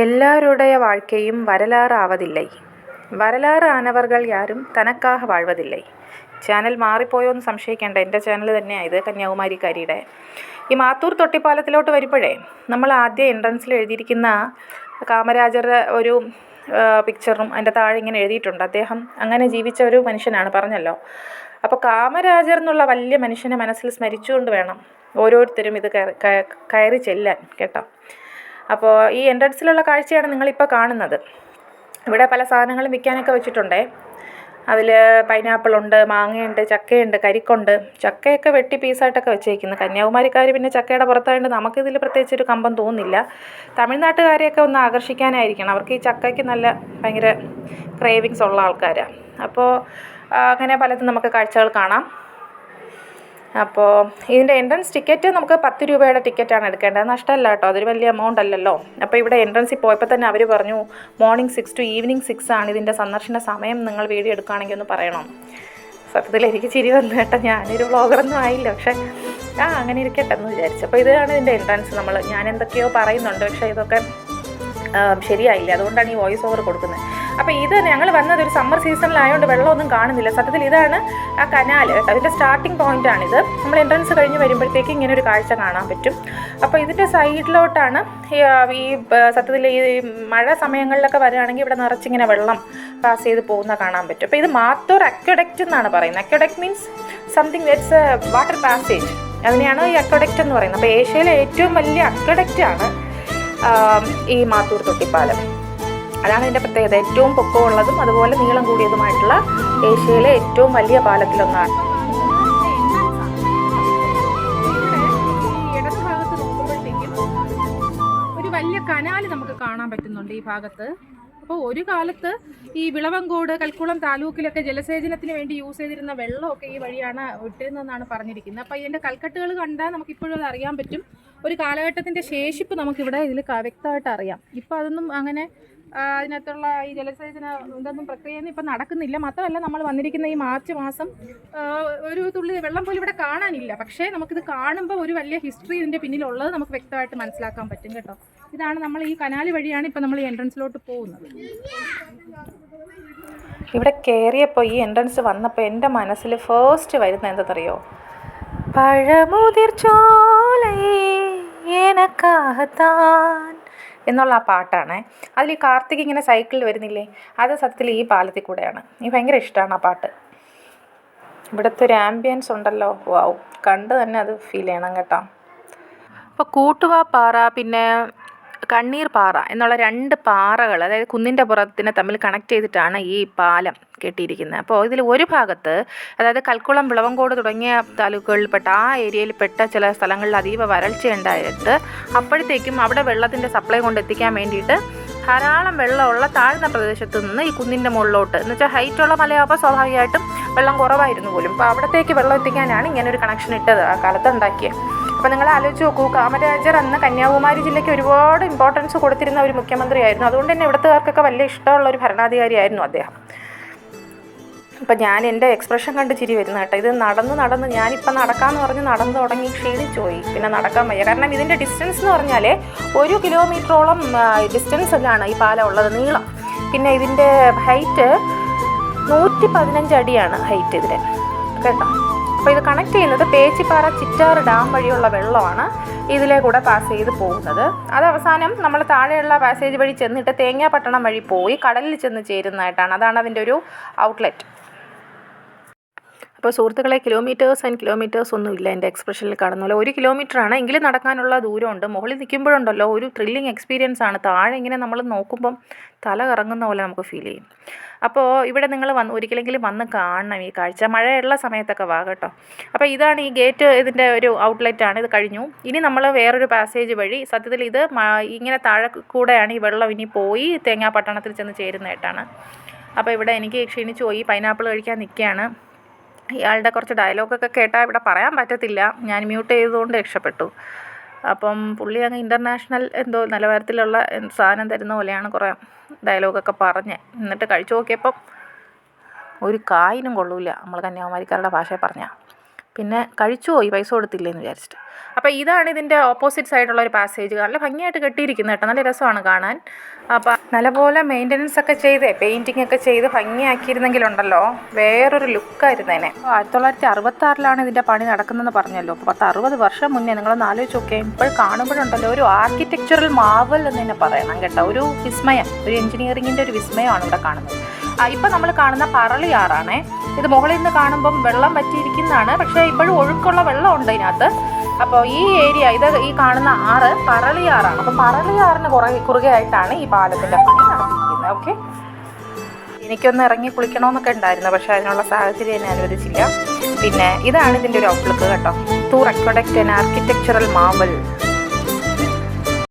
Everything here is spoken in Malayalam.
எல்லாருடைய വാഴ്ക്കയും வரலாறு ஆவதில்லை வரலாறு ஆனவர்கள் யாரும் ചാനൽ മാറിപ്പോയോ ചാനൽ സംശയിക്കേണ്ട. എന്റെ ചാനൽ തന്നെയാണ് ഇത് കന്യാകുമാരിക്കാരിയുടെ. ഈ മാത്തൂർ തൊട്ടിപ്പാലത്തിലോട്ട് വരുമ്പോഴേ നമ്മൾ ആദ്യം എൻട്രൻസിൽ എഴുതിയിരിക്കുന്ന കാമരാജരുടെ ഒരു പിക്ചറും അതിന്റെ താഴെ ഇങ്ങനെ എഴുതിയിട്ടുണ്ട്. അദ്ദേഹം അങ്ങനെ ജീവിച്ച ഒരു മനുഷ്യനാണ് പറഞ്ഞല്ലോ. അപ്പോൾ കാമരാജർ എന്നുള്ള വലിയ മനുഷ്യനെ മനസ്സിൽ സ്മരിച്ചുകൊണ്ട് വേണം ഓരോരുത്തരും ഇത് കയറി കയറി ചെല്ലാൻ കേട്ടോ. അപ്പോൾ ഈ എൻട്രൻസിലുള്ള കാഴ്ചയാണ് നിങ്ങളിപ്പോൾ കാണുന്നത്. ഇവിടെ പല സാധനങ്ങളും വിൽക്കാനൊക്കെ വെച്ചിട്ടുണ്ടേ. അതിൽ പൈനാപ്പിളുണ്ട് മാങ്ങയുണ്ട് ചക്കയുണ്ട് കരിക്കുണ്ട്. ചക്കയൊക്കെ വെട്ടി പീസായിട്ടൊക്കെ വെച്ചേക്കുന്നു. കന്യാകുമാരിക്കാർ പിന്നെ ചക്കയുടെ പുറത്തായതുകൊണ്ട് നമുക്കിതിൽ പ്രത്യേകിച്ച് ഒരു കമ്പം തോന്നുന്നില്ല. തമിഴ്നാട്ടുകാരെയൊക്കെ ഒന്ന് ആകർഷിക്കാനായിരിക്കണം. അവർക്ക് ഈ ചക്കയ്ക്ക് നല്ല ഭയങ്കര ക്രേവിങ്സ് ഉള്ള ആൾക്കാരാണ് അപ്പോൾ അങ്ങനെ പലതും നമുക്ക് കാഴ്ചകൾ കാണാം. അപ്പോൾ ഇതിന്റെ എൻട്രൻസ് ടിക്കറ്റ് നമുക്ക് പത്ത് രൂപയുടെ ടിക്കറ്റാണ് എടുക്കേണ്ടത്. നഷ്ടമല്ല കേട്ടോ അതൊരു വലിയ എമൗണ്ട് അല്ലല്ലോ. അപ്പോൾ ഇവിടെ എൻട്രൻസിൽ പോയപ്പോൾ തന്നെ അവർ പറഞ്ഞു morning six to evening six ആണ് ഇതിന്റെ സന്ദർശന സമയം നിങ്ങൾ വീഡിയോ എടുക്കുകയാണെങ്കിൽ ഒന്ന് പറയണം. സത്യത്തിൽ എനിക്ക് ചിരി വന്നു കേട്ടോ ഞാനൊരു വ്ളോഗറൊന്നും ആയില്ല പക്ഷേ ആ അങ്ങനെ ഇരിക്കട്ടെ എന്ന് വിചാരിച്ചു. അപ്പോൾ ഇതാണ് ഇതിന്റെ എൻട്രൻസ് നമ്മൾ ഞാൻ എന്തൊക്കെയോ പറയുന്നുണ്ട് പക്ഷേ ഇതൊക്കെ ശരിയായില്ല. അതുകൊണ്ടാണ് ഈ വോയിസ് ഓവർ കൊടുക്കുന്നത്. അപ്പോൾ ഇത് ഞങ്ങൾ വന്നത് ഒരു സമ്മർ സീസണിലായതുകൊണ്ട് വെള്ളമൊന്നും കാണുന്നില്ല. സത്യത്തിൽ ഇതാണ് ആ കനാൽ കേട്ടോ അതിന്റെ സ്റ്റാർട്ടിംഗ് പോയിന്റാണിത് നമ്മൾ എൻട്രൻസ് കഴിഞ്ഞ് വരുമ്പോഴത്തേക്ക് ഇങ്ങനെ ഒരു കാഴ്ച കാണാൻ പറ്റും. അപ്പോൾ ഇതിന്റെ സൈഡിലോട്ടാണ് ഈ സത്യത്തിൽ ഈ മഴ സമയങ്ങളിലൊക്കെ വരികയാണെങ്കിൽ ഇവിടെ നിറച്ചിങ്ങനെ വെള്ളം പാസ് ചെയ്ത് പോകുന്ന കാണാൻ പറ്റും. അപ്പോൾ ഇത് മാത്തൂർ അക്വഡക്റ്റ് എന്നാണ് പറയുന്നത്. Aqueduct means something that's a water passage അതിനെയാണ് ഈ അക്വഡക്റ്റ് എന്ന് പറയുന്നത്? അപ്പോൾ ഏഷ്യയിലെ ഏറ്റവും വലിയ അക്വഡക്റ്റ് ആണ് ഈ മാത്തൂർ തൊട്ടിപ്പാലം. അതാണ് ഇതിന്റെ പ്രത്യേകത. ഏറ്റവും പൊക്കമുള്ളതും അതുപോലെ നീളം കൂടിയതുമായിട്ടുള്ള ഏഷ്യയിലെ ഏറ്റവും വലിയ പാലത്തിലൊന്നാണ്. ഒരു വലിയ കനാൽ നമുക്ക് കാണാൻ പറ്റുന്നുണ്ട് ഈ ഭാഗത്ത്. അപ്പോൾ ഒരു കാലത്ത് ഈ വിളവങ്കോട് കൽക്കുളം താലൂക്കിലൊക്കെ ജലസേചനത്തിന് വേണ്ടി യൂസ് ചെയ്തിരുന്ന വെള്ളമൊക്കെ ഈ വഴിയാണ് വിട്ടിരുന്നതെന്നാണ് പറഞ്ഞിരിക്കുന്നത്. അപ്പോൾ ഇതിന്റെ കൽക്കെട്ടുകൾ കണ്ടാൽ നമുക്കിപ്പോഴും അത് അറിയാൻ പറ്റും. ഒരു കാലഘട്ടത്തിന്റെ ശേഷിപ്പ് നമുക്കിവിടെ ഇതിൽ വ്യക്തമായിട്ട് അറിയാം. ഇപ്പോൾ അതൊന്നും അങ്ങനെ അതിനകത്തുള്ള ഈ ജലസേചന ഇതൊന്നും പ്രക്രിയയൊന്നും ഇപ്പം നടക്കുന്നില്ല. മാത്രമല്ല നമ്മൾ വന്നിരിക്കുന്ന ഈ മാർച്ച് മാസം ഒരു തുള്ളി വെള്ളം പോലും ഇവിടെ കാണാനില്ല. പക്ഷേ നമുക്കിത് കാണുമ്പോൾ ഒരു വലിയ ഹിസ്റ്ററി ഇതിന്റെ പിന്നിലുള്ളത് നമുക്ക് വ്യക്തമായിട്ട് മനസ്സിലാക്കാൻ പറ്റും കേട്ടോ. ഇതാണ് നമ്മൾ ഈ കനാല് വഴിയാണ് ഇപ്പം നമ്മൾ ഈ എൻട്രൻസിലോട്ട് പോകുന്നത്. ഇവിടെ കയറിയപ്പോൾ ഈ എൻട്രൻസ് വന്നപ്പോൾ എന്റെ മനസ്സിൽ ഫേസ്റ്റ് വരുന്ന എന്താണെന്നറിയോ? പഴമുതിർ ചോലയേ എനക്കാഹത്താൻ എന്നുള്ള ആ പാട്ടാണ്. അതിൽ ഈ കാർത്തിക് ഇങ്ങനെ സൈക്കിളിൽ വരുന്നില്ലേ? അത് സത്യത്തിൽ ഈ പാലത്തിൽ കൂടെയാണ്. എനിക്ക് ഭയങ്കര ഇഷ്ടമാണ് ആ പാട്ട്. ഇവിടുത്തെ ഒരു ആംബിയൻസ് ഉണ്ടല്ലോ. വാവും കണ്ട് തന്നെ അത് ഫീൽ ചെയ്യണം കേട്ടോ. അപ്പോൾ കൂട്ടുവാ പാറ പിന്നെ കണ്ണീർ പാറ എന്നുള്ള രണ്ട് പാറകൾ അതായത് കുന്നിന്റെ പുറത്തിനെ തമ്മിൽ കണക്ട് ചെയ്തിട്ടാണ് ഈ പാലം കെട്ടിയിരിക്കുന്നത്. അപ്പോൾ ഇതിൽ ഒരു ഭാഗത്ത് അതായത് കൽക്കുളം വിളവങ്കോട് തുടങ്ങിയ താലൂക്കുകളിൽപ്പെട്ട ആ ഏരിയയിൽപ്പെട്ട ചില സ്ഥലങ്ങളിൽ അതീവ വരൾച്ച ഉണ്ടായിട്ട് അപ്പോഴത്തേക്കും അവിടെ വെള്ളത്തിന്റെ സപ്ലൈ കൊണ്ടെത്തിക്കാൻ വേണ്ടിയിട്ട് ധാരാളം വെള്ളമുള്ള താഴ്ന്ന പ്രദേശത്ത് നിന്ന് ഈ കുന്നിന്റെ മുകളിലോട്ട് എന്ന് വെച്ചാൽ ഹൈറ്റുള്ള മലയാകുമ്പോൾ സ്വാഭാവികമായിട്ടും വെള്ളം കുറവായിരുന്നു പോലും. അപ്പോൾ അവിടത്തേക്ക് വെള്ളം എത്തിക്കാനാണ് ഇങ്ങനെ ഒരു കണക്ഷൻ ഇട്ടത് ആ കാലത്ത് ഉണ്ടാക്കിയത് അപ്പോൾ നിങ്ങൾ ആലോചിച്ച് നോക്കൂ കാമരാജർ അന്ന് കന്യാകുമാരി ജില്ലയ്ക്ക് ഒരുപാട് ഇമ്പോർട്ടൻസ് കൊടുത്തിരുന്ന ഒരു മുഖ്യമന്ത്രിയായിരുന്നു. അതുകൊണ്ട് തന്നെ ഇവിടുത്തുകാർക്കൊക്കെ വലിയ ഇഷ്ടമുള്ള ഒരു ഭരണാധികാരിയായിരുന്നു അദ്ദേഹം. ഇപ്പം ഞാൻ എന്റെ എക്സ്പ്രഷൻ കണ്ട് ചിരി വരുന്ന കേട്ടോ. ഇത് നടന്ന് നടന്ന് ഞാനിപ്പം നടക്കാമെന്ന് പറഞ്ഞ് നടന്ന് തുടങ്ങി ക്ഷീണിച്ചു പോയി. പിന്നെ നടക്കാൻ വയ്യ. കാരണം ഇതിന്റെ ഡിസ്റ്റൻസ് എന്ന് പറഞ്ഞാൽ ഒരു കിലോമീറ്ററോളം ഡിസ്റ്റൻസ് ഡിസ്റ്റൻസിലാണ് ഈ പാലം ഉള്ളത് നീളം. പിന്നെ ഇതിന്റെ ഹൈറ്റ് നൂറ്റി പതിനഞ്ച് അടിയാണ് ഹൈറ്റ് ഇതിന്. കേട്ടോ? അപ്പോൾ ഇത് കണക്ട് ചെയ്യുന്നത് പേച്ചിപ്പാറ ചിറ്റാറ് ഡാം വഴിയുള്ള വെള്ളമാണ് ഇതിലെ കൂടെ പാസ് ചെയ്ത് പോകുന്നത്. അത് അവസാനം നമ്മൾ താഴെയുള്ള പാസേജ് വഴി ചെന്നിട്ട് തേങ്ങാപട്ടണം വഴി പോയി കടലിൽ ചെന്ന് ചേരുന്നതായിട്ടാണ്. അതാണ് അതിന്റെ ഒരു ഔട്ട്ലെറ്റ് അപ്പോൾ സുഹൃത്തുക്കളെ കിലോമീറ്റേഴ്സ് ആൻഡ് കിലോമീറ്റേഴ്സ് ഒന്നും ഇല്ല എന്റെ എക്സ്പ്രഷനിൽ കാണുന്ന പോലെ. ഒരു കിലോമീറ്ററാണ് എങ്കിലും നടക്കാനുള്ള ദൂരമുണ്ട്. മുകളിൽ നിൽക്കുമ്പോഴുണ്ടല്ലോ ഒരു ത്രില്ലിങ് എക്സ്പീരിയൻസ് ആണ്. താഴെ ഇങ്ങനെ നമ്മൾ നോക്കുമ്പം തല കറങ്ങുന്ന പോലെ നമുക്ക് ഫീൽ ചെയ്യും. അപ്പോൾ ഇവിടെ നിങ്ങൾ വന്ന് ഒരിക്കലെങ്കിലും വന്ന് കാണണം ഈ കാഴ്ച. മഴയുള്ള സമയത്തൊക്കെ വാ കേട്ടോ. അപ്പോൾ ഇതാണ് ഈ ഗേറ്റ് ഇതിന്റെ ഒരു ഔട്ട്ലെറ്റ് ആണ്. ഇത് കഴിഞ്ഞു. ഇനി നമ്മൾ വേറൊരു പാസേജ് വഴി സത്യത്തിൽ ഇത് ഇങ്ങനെ താഴെ കൂടെയാണ് ഈ വെള്ളം ഇനി പോയി തേങ്ങാപട്ടണത്തിൽ ചെന്ന് ചേരുന്നതായിട്ടാണ്. അപ്പോൾ ഇവിടെ എനിക്ക് ക്ഷീണിച്ചു പോയി. പൈനാപ്പിൾ കഴിക്കാൻ നിൽക്കുകയാണ്. ഇയാളുടെ കുറച്ച് ഡയലോഗൊക്കെ കേട്ടാൽ ഇവിടെ പറയാൻ പറ്റത്തില്ല. ഞാൻ മ്യൂട്ട് ചെയ്തുകൊണ്ട് രക്ഷപ്പെട്ടു. അപ്പം പുള്ളി അങ്ങ് ഇന്റർനാഷണൽ എന്തോ നിലവാരത്തിലുള്ള സാധനം തരുന്ന പോലെയാണ് കുറേ ഡയലോഗൊക്കെ പറഞ്ഞ്. എന്നിട്ട് കഴിച്ചു നോക്കിയപ്പം ഒരു കായിനും കൊള്ളൂല. നമ്മൾ കന്യാകുമാരിക്കാരുടെ ഭാഷയിൽ പറഞ്ഞാൽ പിന്നെ കഴിച്ചു പോയി പൈസ കൊടുത്തില്ലേന്ന് വിചാരിച്ചിട്ട്. അപ്പോൾ ഇതാണ് ഇതിന്റെ ഓപ്പോസിറ്റ് സൈഡുള്ള ഒരു പാസേജ് നല്ല ഭംഗിയായിട്ട് കെട്ടിയിരിക്കുന്നത് കേട്ടോ. നല്ല രസമാണ് കാണാൻ. അപ്പോൾ നല്ലപോലെ മെയിന്റനൻസ് ഒക്കെ ചെയ്ത് പെയിന്റിംഗ് ഒക്കെ ചെയ്ത് ഭംഗിയാക്കിയിരുന്നെങ്കിലുണ്ടല്ലോ. വേറൊരു ലുക്കായിരുന്നേനെ ആയിരത്തി തൊള്ളായിരത്തി അറുപത്തി ആറിലാണ് ഇതിന്റെ പണി നടക്കുന്നതെന്ന് പറഞ്ഞല്ലോ. അപ്പോൾ പത്ത് അറുപത് വർഷം മുന്നേ നിങ്ങൾ ആലോചിച്ച് നോക്കിയാൽ ഇപ്പോൾ കാണുമ്പോഴുണ്ടല്ലോ ഒരു ആർക്കിടെക്ചറൽ മാവൽ എന്ന് തന്നെ പറയണം കേട്ടോ. ഒരു വിസ്മയം ഒരു എഞ്ചിനീയറിങ്ങിന്റെ ഒരു വിസ്മയമാണ് ഇവിടെ കാണുന്നത്. ഇപ്പം നമ്മൾ കാണുന്ന പറളിയാറാണേ ഇത് മുകളിൽ നിന്ന് കാണുമ്പം വെള്ളം പറ്റിയിരിക്കുന്നതാണ് പക്ഷേ ഇപ്പോഴും ഒഴുക്കുള്ള വെള്ളമുണ്ട് ഇതിനകത്ത്. അപ്പോൾ ഈ ഏരിയ ഇത് ഈ കാണുന്ന ആറ് പറളിയാറാണ്. അപ്പോൾ പറളിയാറിന് കുറേ കുറുകെ ആയിട്ടാണ് ഈ പാലത്തിന്റെ പണി നടത്തിയിരിക്കുന്നത്. ഓക്കെ എനിക്കൊന്ന് ഇറങ്ങി കുളിക്കണമെന്നൊക്കെ ഉണ്ടായിരുന്നു. പക്ഷേ അതിനുള്ള സാഹചര്യം എന്നെ അനുവദിച്ചില്ല. പിന്നെ ഇതാണ് ഇതിന്റെ ഒരു ഔട്ട്ലുക്ക് കേട്ടോ. Tour aqueduct and architectural marvel